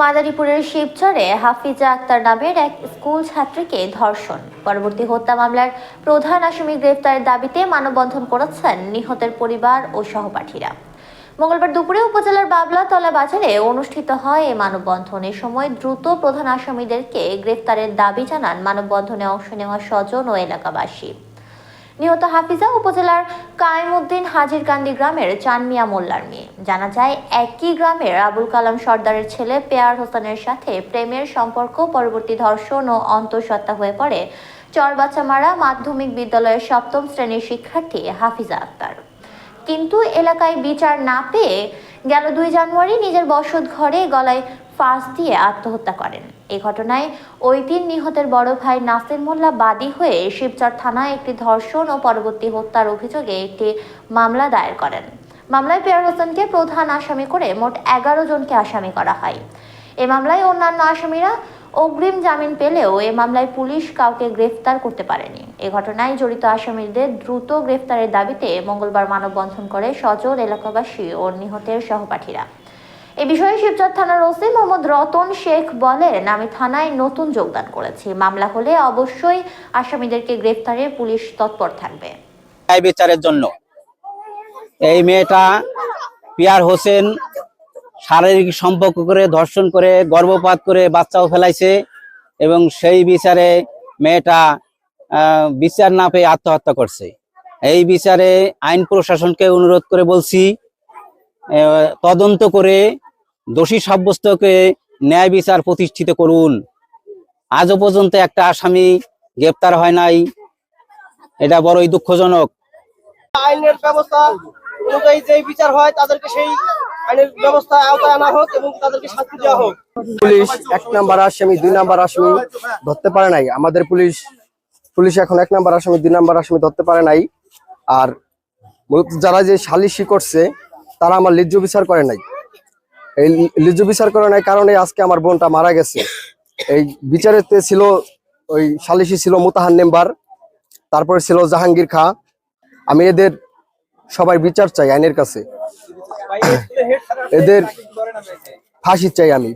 মাদারীপুরের শিবচরে হাফিজা আক্তার নামের এক স্কুল ছাত্রীকে ধর্ষণ। পরবর্তী হত্যা মামলার প্রধান আসামি গ্রেফতারের দাবিতে মানববন্ধন করেছেন নিহতের পরিবার ও সহপাঠীরা। মঙ্গলবার দুপুরে উপজেলার বাবলাতলা বাজারে অনুষ্ঠিত হয় এই মানববন্ধন। এ সময় দ্রুত প্রধান আসামিদেরকে গ্রেফতারের দাবি জানান মানববন্ধনে অংশ নেওয়া স্বজন ও এলাকাবাসী। নিহত হাফিজা উপজেলার কায়েমউদ্দিন হাজিরকান্দি গ্রামের চানমিয়া মোল্লার মেয়ে। জানা যায়, একই গ্রামের আবুল কালাম সর্দারের ছেলে পেয়ার হোসেনের সাথে প্রেমের সম্পর্ক, পরবর্তী ধর্ষণ ও অন্তঃসত্ত্বা হয়ে পড়ে চরবাচ্চামারা মাধ্যমিক বিদ্যালয়ের সপ্তম শ্রেণির শিক্ষার্থী হাফিজা আক্তার। কিন্তু এলাকায় বিচার না পেয়ে গেল দুই জানুয়ারি নিজের বসত ঘরে গলায় ফাঁস দিয়ে আত্মহত্যা করেন। এ ঘটনায় ওই দিন নিহতের বড় ভাই নাসির মোল্লা বাদী হয়ে শিবচর থানায় একটি ধর্ষণ ও পরবর্তী হত্যার অভিযোগে একটি মামলা দায়ের করেন। মামলায় পেয়ার হোসেনকে প্রধান আসামি করে মোট এগারো জনকে আসামি করা হয়। এ মামলায় অন্যান্য আসামিরা অগ্রিম জামিন পেলেও এ মামলায় পুলিশ কাউকে গ্রেফতার করতে পারেনি। এ ঘটনায় জড়িত আসামিদের দ্রুত গ্রেফতারের দাবিতে মঙ্গলবার মানববন্ধন করে সজল এলাকাবাসী ও নিহতের সহপাঠীরা। এ বিষয়ে শিবচর থানার ওসি মোহাম্মদ রতন শেখ বলেন, আমি থানায় নতুন যোগদান করেছি। মামলা হলে অবশ্যই আসামিদেরকে গ্রেফতারে পুলিশ তৎপর থাকবে। বিচারের জন্য। এই মেয়েটা পিয়ার হোসেন শারীরিক সম্পর্ক করে, ধর্ষণ করে, গর্ভপাত করে বাচ্চাও ফেলাইছে এবং সেই বিচারে মেয়েটা বিচার না পেয়ে আত্মহত্যা করছে। এই বিচারে আইন প্রশাসনকে অনুরোধ করে বলছি তদন্ত করে দোষী সাব্যস্তকে ন্যায় বিচার প্রতিষ্ঠিত করুন। আজও পর্যন্ত একটা আসামি গ্রেপ্তার হয় নাই। এটা বড়ই দুঃখজনক। আইনের ব্যবস্থা অনুযায়ী যেই বিচার হয় তাদেরকে সেই আইনের ব্যবস্থা আওতায় আনা হোক এবং তাদেরকে শাস্তি দেওয়া হোক। পুলিশ এক নাম্বার আসামি দুই নাম্বার আসামি ধরতে পারে নাই। আমাদের পুলিশ পুলিশ এখন এক নাম্বার আসামি দুই নাম্বার আসামি ধরতে পারে নাই। আর যারা যে সালিশি করছে তারা আমার লিজ্জ বিচার করে নাই। এই লিজু বিচার করে নাই কারণে আজকে আমার বোনটা মারা গেছে। এই বিচারেতে ছিল ওই সালিশি ছিল মুতাহান নেম্বার তারপরে ছিল জাহাঙ্গীর খা। আমি এদের সবাই বিচার চাই আইনের কাছে। এদের ফাঁসি চাই আমি।